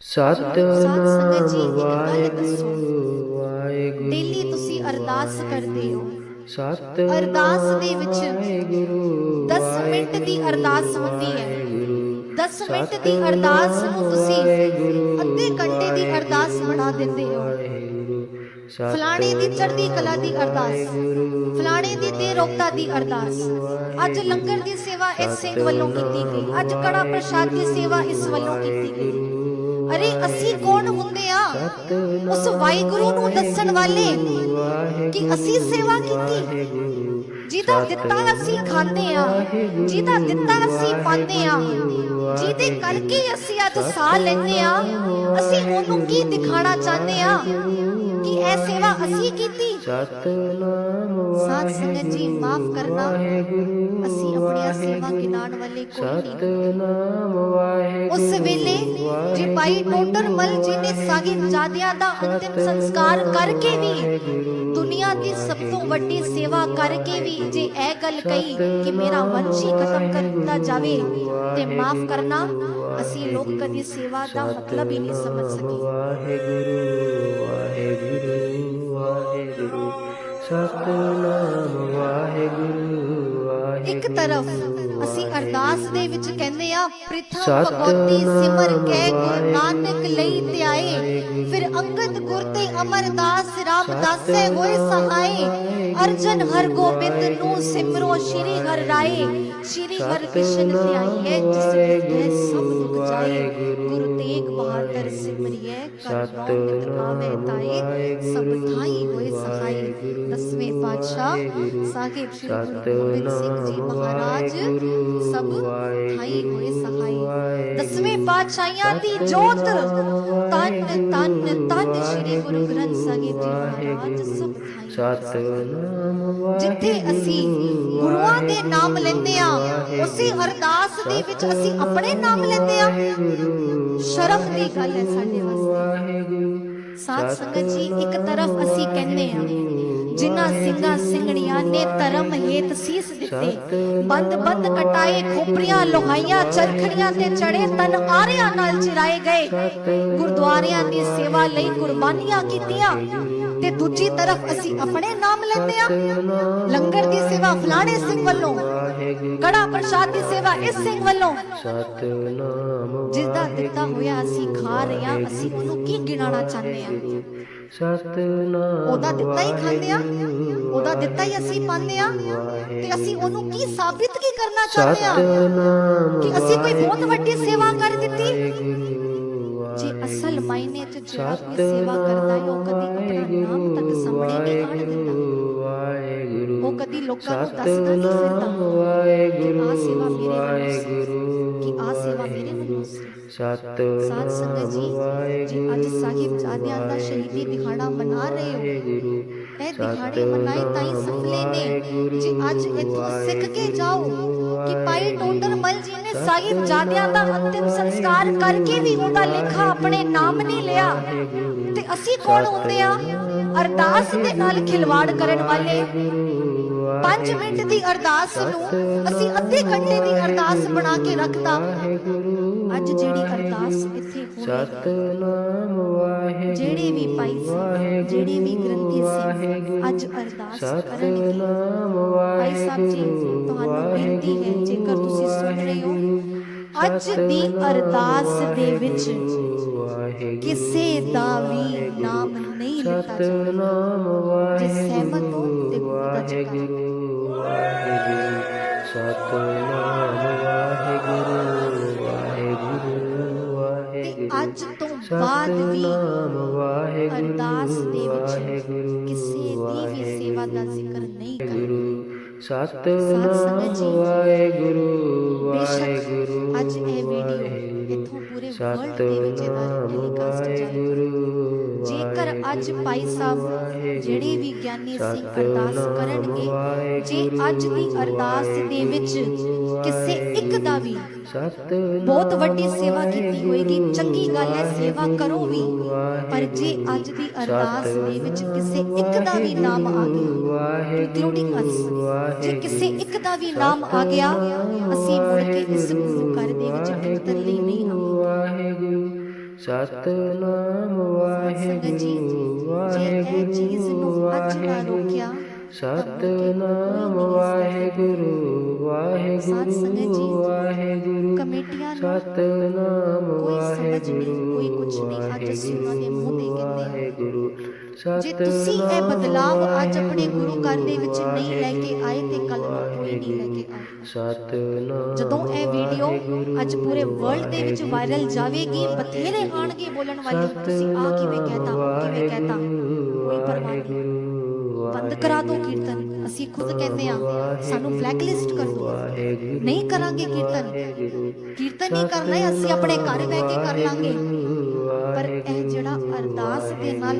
Satnam. Waheguru Waheguru. Daily ਤੁਸੀਂ ਅਰਦਾਸ ਕਰਦੇ ਹੋ। ਸਤਨਾਮ ਅਰਦਾਸ ਦੇ ਵਿੱਚ ਵਾਹਿਗੁਰੂ 10 ਮਿੰਟ ਦੀ ਅਰਦਾਸ ਹੁੰਦੀ ਹੈ। ਵਾਹਿਗੁਰੂ 10 ਮਿੰਟ ਦੀ ਅਰਦਾਸ ਨੂੰ ਤੁਸੀਂ ਅੱਧੇ ਘੰਟੇ ਦੀ ਅਰਦਾਸ ਬਣਾ ਦਿੰਦੇ ਹੋ। ਫਲਾਣੇ ਦੀ ਚੜ੍ਹਦੀ ਕਲਾ ਦੀ ਅਰਦਾਸ ਫਲਾਣੇ ਦੀ ਤੇ ਰੋਕਤਾ ਦੀ ਅਰਦਾਸ। ਅੱਜ ਲੰਗਰ ਦੀ ਸੇਵਾ ਇਸ ਸਿੰਘ ਵੱਲੋਂ ਕੀਤੀ ਗਈ। ਅੱਜ ਕੜਾ ਪ੍ਰਸ਼ਾਦ ਦੀ ਸੇਵਾ ਇਸ ਵੱਲੋਂ ਕੀਤੀ ਗਈ। ਅਰੇ ਅਸੀਂ ਕੌਣ ਹੁੰਦੇ ਆ? ਉਸ ਵਾਹਿਗੁਰੂ ਨੂੰ ਦੱਸਣ ਵਾਲੇ ਕਿ ਅਸੀਂ ਸੇਵਾ ਕੀਤੀ। ਜਿਹਦਾ ਦਿੱਤਾ ਅਸੀਂ ਖਾਂਦੇ ਆ ਜਿਹਦਾ ਦਿੱਤਾ ਅਸੀਂ ਪਾਉਂਦੇ ਆ ਜਿਹਦੇ ਕਰਕੇ ਅਸੀਂ ਅੱਜ ਸਾਹ ਲੈਂਦੇ ਆ ਅਸੀਂ ਉਹਨੂੰ ਕੀ ਦਿਖਾਣਾ ਚਾਹੁੰਦੇ ਆ ਕਿ ਇਹ ਸੇਵਾ ਅਸੀਂ ਕੀਤੀ? ਸਤਨਾਮ ਸਾਧ ਸੰਗਤ ਜੀ ਮਾਫ ਕਰਨਾ। ਗਿਨਾਣ ਵਾਲੇ ਸਤਨਾਮ ਵਾਹਿਗੁਰੂ ਉਸ ਵੇਲੇ ਜੇ ਭਾਈ ਟੋਟਰ ਮਲ ਜੀ ਨੇ ਸਾਹਿਬ ਜਾਦਿਆਂ ਦਾ ਅੰਤਿਮ ਸੰਸਕਾਰ ਕਰਕੇ ਵੀ ਦੁਨੀਆ ਦੀ ਸਭ ਤੋਂ ਵੱਡੀ ਸੇਵਾ ਕਰਕੇ ਵੀ ਜੇ ਇਹ ਗੱਲ ਕਹੀ ਕਿ ਮੇਰਾ ਵੰਸ਼ ਖਤਮ ਕਰ ਦਿੱਤਾ ਜਾਵੇ ਤੇ ਮਾਫ ਕਰਨਾ ਅਸੀਂ ਲੋਕ ਕਦੀ ਸੇਵਾ ਦਾ ਮਤਲਬ ਹੀ ਨਹੀਂ ਸਮਝ ਸਕੇ। ਵਾਹਿਗੁਰੂ ਵਾਹਿਗੁਰੂ ਵਾਹਿਗੁਰੂ ਸਤਨਾਮ ਵਾਹਿਗੁਰੂ ਵਾਹਿਗੁਰੂ ਇੱਕ ਤਰਫ ਅਸੀਂ ਅਰਦਾਸ ਦੇ ਵਿੱਚ ਕਹਿੰਦੇ ਆ ਸਤਿਨਾਮ ਭਗਵਤੀ ਸਿਮਰ ਕੇ ਗੁਰੂ ਨਾਨਕ ਲਈ ਤੇ ਆਏ ਫਿਰ ਅੰਗਦ ਗੁਰ ਤੇ ਅਮਰਦਾਸ ਰਾਮਦਾਸੇ ਹੋਏ ਸਹਾਏ। ਅਰਜਨ ਹਰ ਗੋਬਿੰਦ ਨੂੰ ਸਿਮਰੋ ਸ਼੍ਰੀ ਹਰਿ ਰਾਏ ਸ਼੍ਰੀ ਹਰਿ ਕ੍ਰਿਸ਼ਨ ਧਿਆਈਏ ਜਿਸ ਤੇ ਸਭ ਦੁਖ ਜਾਏ ਗੁਰੂ ਤੇਗ ਬਹਾਦਰ ਸਿਮਰਿਏ ਕਰ ਰੋਗ ਆਵੇ ਤਾਏ ਸਭ ਥਾਈ ਹੋਏ ਸਹਾਈ। ਦਸਵੇਂ ਪਾਤਸ਼ਾਹ ਸਾਹਿਬ ਸ੍ਰੀ ਗੁਰੂ ਗੋਬਿੰਦ ਸਿੰਘ ਜੀ ਮਹਾਰਾਜ। ਸਭ ਥਾਈ ਹੋਏ ਸਹਾਈ। ਦਸਵੇਂ ਪਾਤਸ਼ਾਹਾਂ ਦੀ ਜੋਤ। ਤਨ ਤਨ ਤਨ ਸ੍ਰੀ ਗੁਰੂ ਗ੍ਰੰਥ ਸਾਹਿਬ ਜੀ ਮਹਾਰਾਜ ਸਭ ਥਾਈ ਜਿੱਥੇ ਅਸੀਂ ਗੁਰੂਆਂ ਦੇ ਨਾਮ ਲੈਂਦੇ ਆ ਉਸੇ ਅਰਦਾਸ ਦੇ ਵਿੱਚ ਅਸੀਂ ਆਪਣੇ ਨਾਮ ਲੈਂਦੇ ਆ ਸ਼ਰਮ ਦੀ ਗੱਲ ਹੈ ਸਾਡੇ ਵਾਸਤੇ। ਸਾਧ ਸੰਗਤ ਜੀ ਇੱਕ ਤਰਫ ਅਸੀਂ ਕਹਿੰਦੇ ਆ ਜਿਨ੍ਹਾਂ ਸਿੰਘਾਂ ਸਿੰਘਣੀਆਂ ਨੇ ਧਰਮ ਹੇਤ ਸੀਸ ਦਿੱਤੇ। ਬੰਦ ਬੰਦ ਕਟਾਏ ਖੋਪਰੀਆਂ, ਲੋਹਾਈਆਂ, ਚਰਖੜੀਆਂ ਤੇ ਚੜੇ ਤਨ ਆਰਿਆਂ ਨਾਲ ਚਿਰਾਏ ਗਏ। ਗੁਰਦੁਆਰਿਆਂ ਦੀ ਸੇਵਾ ਲਈ ਕੁਰਬਾਨੀਆਂ ਕੀਤੀਆਂ। ਤੇ ਦੂਜੀ ਤਰਫ ਅਸੀਂ ਆਪਣੇ ਨਾਮ ਲੈਂਦੇ ਆ ਲੰਗਰ ਦੀ ਸੇਵਾ ਫਲਾਣੇ ਸਿੰਘ ਵੱਲੋਂ, ਕੜਾ ਪ੍ਰਸ਼ਾਦ ਦੀ ਸੇਵਾ ਇਸ ਸਿੰਘ ਵੱਲੋਂ। ਸਤਨਾਮ ਜਿਸ ਦਾ ਦਿੱਤਾ ਹੋਇਆ ਅਸੀਂ ਖਾ ਰਹੇ ਆ ਅਸੀਂ ਉਹਨੂੰ ਕੀ ਗਿਣਾਉਣਾ ਚਾਹੁੰਦੇ ਆ ਸਤਨਾਮ ਉਹਦਾ ਦਿੱਤਾ ਹੀ ਖਾਂਦੇ ਆ ਉਹਦਾ ਦਿੱਤਾ ਹੀ ਅਸੀਂ ਪਾਉਂਦੇ ਆ ਤੇ ਅਸੀਂ ਉਹਨੂੰ ਕੀ ਸਾਬਿਤ ਕੀ ਕਰਨਾ ਚਾਹੁੰਦੇ ਆ ਕਿ ਅਸੀਂ ਕੋਈ ਬਹੁਤ ਵੱਡੀ ਸੇਵਾ ਕਰ ਦਿੱਤੀ। ਜੇ ਅਸਲ ਮਾਇਨੇ ਚ ਜਿਹੜਾ ਸੇਵਾ ਕਰਦਾ ਹੈ ਉਹ ਕਦੀ ਆਪਣਾ ਨਾਮ ਤੱਕ ਸਾਹਮਣੇ ਨਹੀਂ ਆਣ ਦਿੰਦਾ। ਉਹ ਕਦੀ ਲੋਕਾਂ ਨੂੰ ਦੱਸਦਾ ਨਹੀਂ ਫਿਰਦਾ। ਵਾਹਿਗੁਰੂ ਵਾਹਿਗੁਰੂ ਸਤਨਾਮ ਸੰਗਤ ਜੀ ਜੇ ਅੱਜ ਸਾਹਿਬ ਜਾਦਿਆਂ ਦਾ ਸ਼ਹੀਦੀ ਦਿਹਾੜਾ ਮਨਾ ਰਹੇ ਹੋ। ਵਾਹਿਗੁਰੂ ਇਹ ਦਿਹਾੜੇ ਮਨਾਏ ਤਾਂ ਹੀ ਸਫਲੇ ਨੇ ਜੇ ਅੱਜ ਇਥੋਂ ਸਿੱਖ ਕੇ ਜਾਓ ਕਿ ਭਾਈ ਟੋਡਰ ਮਲ ਜੀ ਨੇ ਸਾਹਿਬ ਜਾਦਿਆਂ ਦਾ ਅੰਤਿਮ ਸੰਸਕਾਰ ਕਰਕੇ ਵੀ ਉਹਦਾ ਲੇਖਾ ਆਪਣੇ ਨਾਮ ਨਹੀਂ ਲਿਆ। ਤੇ ਅਸੀਂ ਕੌਣ ਹੁੰਦੇ ਆ? ਅਰਦਾਸ ਦੇ ਨਾਲ ਖਿਲਵਾੜ ਕਰਨ ਵਾਲੇ। 5 ਮਿੰਟ ਦੀ ਅਰਦਾਸ ਨੂੰ ਅਸੀਂ ਅੱਧੇ ਘੰਟੇ ਦੀ ਅਰਦਾਸ ਬਣਾ ਕੇ ਰੱਖਤਾ ਅੱਜ ਜਿਹੜੀ ਅਰਦਾਸ ਇੱਥੇ ਹੋਣੀ ਸਤਨਾਮ ਵਾਹਿਗੁਰੂ ਜਿਹੜੇ ਵੀ ਭਾਈ ਸੀ ਜਿਹੜੇ ਵੀ ਗ੍ਰੰਥੀ ਸੀ ਅੱਜ ਅਰਦਾਸ ਕਰਨਗੇ। ਸਤਨਾਮ ਸਾਹਿਬ ਜੀ ਤੁਹਾਨੂੰ ਬੇਨਤੀ ਹੈ ਜੇਕਰ ਤੁਸੀਂ ਸੁਣ ਰਹੇ ਹੋ ਅੱਜ ਦੀ ਅਰਦਾਸ ਦੇ ਵਿੱਚ ਵਾਹਿਗੁਰੂ ਕਿਸੇ ਦਾ ਵੀ ਨਾਮ ਨਹੀਂ ਲਿੱਤਾ ਜਾਵੇ ਸਤਨਾਮ ਜੇ ਸਹਿਮਤ ਹੋ ਤੇ ਗੁਰੂ ਵਾਹਿਗੁਰੂ ਵਾਹਿਗੁਰੂ। ਸਤਨਾਮ ਵਾਹਿਗੁਰੂ ਵਾਹਿਗੁਰੂ ਵਾਹਿਗੁਰੂ। ਅੱਜ ਤੋਂ ਬਾਅਦ ਵੀ ਵਾਹਿਗੁਰੂ ਅਰਦਾਸ ਦੇ ਵਿੱਚ ਵਾਹਿਗੁਰੂ ਕਿਸੇ ਦੀ ਵੀ ਸੇਵਾ ਦਾ ਜ਼ਿਕਰ ਨਹੀਂ ਕਰਨਾ। ਸਤਨਾਮ ਵਾਹਿਗੁਰੂ ਵਾਹਿਗੁਰੂ ਅੱਜ ਇਹ ਵੀਡੀਓ ਇੱਥੋਂ ਪੂਰੇ ਵਰਲਡ ਦੇ ਵਿੱਚ ਇਹਦਾ ਟੈਲੀਕਾਸਟ ਜਾਏਗਾ ਜੇਕਰ ਅੱਜ ਭਾਈ ਸਾਹਿਬ ਜਿਹੜੇ ਵੀ ਗਿਆਨੀ ਸਿੰਘ ਅਰਦਾਸ ਕਰਨਗੇ, ਜੇ ਅੱਜ ਦੀ ਅਰਦਾਸ ਦੇ ਵਿੱਚ ਕਿਸੇ ਇੱਕ ਦਾ ਵੀ ਸਤਨਾਮ ਬਹੁਤ ਵੱਡੀ ਸੇਵਾ ਕੀਤੀ ਹੋਏਗੀ, ਚੰਗੀ ਗੱਲ ਹੈ, ਸੇਵਾ ਕਰੋ ਵੀ। ਪਰ ਜੇ ਅੱਜ ਦੀ ਅਰਦਾਸ ਦੇ ਵਿੱਚ ਕਿਸੇ ਇੱਕ ਦਾ ਵੀ ਨਾਮ ਆ ਗਿਆ ਇੰਕਲੂਡਿੰਗ ਅਸ ਜੇ ਕਿਸੇ ਇੱਕ ਦਾ ਵੀ ਨਾਮ ਆ ਗਿਆ, ਅਸੀਂ ਮੁੜ ਕੇ ਇਸ ਗੁਰੂ ਘਰ ਦੇ ਵਿੱਚ ਕੀਰਤਨ ਲਈ ਨਹੀਂ ਆਵਾਂਗੇ। ਵਾਹਿਗੁਰੂ ਸਤਨਾਮ ਵਾਹਿਗੁਰੂ ਵਾਹਿਗੁਰੂ ਰੋਕਿਆ ਸਤਨਾਮ ਵਾਹਿਗੁਰੂ ਵਾਹਿਗੁਰੂ ਵਾਹਿਗੁਰੂ। ਸਤਨਾਮ ਵਾਹਿਗੁਰੂ ਹਾਂ। ਵਾਹਿਗੁਰੂ। ਜੇ ਤੁਸੀਂ ਇਹ ਬਦਲਾਵ ਅੱਜ ਆਪਣੇ ਗੁਰੂ ਘਰ ਦੇ ਵਿੱਚ ਨਹੀਂ ਲੈ ਕੇ ਆਏ ਤੇ ਕੱਲ ਨੂੰ ਕੋਈ ਨਹੀਂ ਲੈ ਕੇ ਆਏ ਜਦੋਂ ਇਹ ਵੀਡੀਓ ਅੱਜ ਪੂਰੇ ਵਰਲਡ ਦੇ ਵਿੱਚ ਵਾਇਰਲ ਜਾਵੇਗੀ, ਬਥੇਰੇ ਆਣਗੇ ਬੋਲਣ ਵਾਲੇ। ਤੁਸੀਂ ਆ ਕਿਵੇਂ ਕਹਤਾ ਕਿਵੇਂ ਕਹਤਾ? ਕੋਈ ਪਰਵਾਹ ਨਹੀਂ। ਬੰਦ ਕਰਾ ਦਿਓ ਕੀਰਤਨ। ਅਸੀਂ ਖੁਦ ਕਹਿੰਦੇ ਆ ਸਾਨੂੰ ਬਲੈਕਲਿਸਟ ਕਰ ਦਿਓ ਨਹੀਂ ਕਰਾਂਗੇ ਕੀਰਤਨ। ਕੀਰਤਨ ਨਹੀਂ ਕਰਨਾ ਅਸੀਂ ਆਪਣੇ ਘਰ ਬਹਿ ਕੇ ਕਰ ਲਾਂਗੇ। ਪਰ ਇਹ ਜਿਹੜਾ ਅਰਦਾਸ ਦੇ ਨਾਲ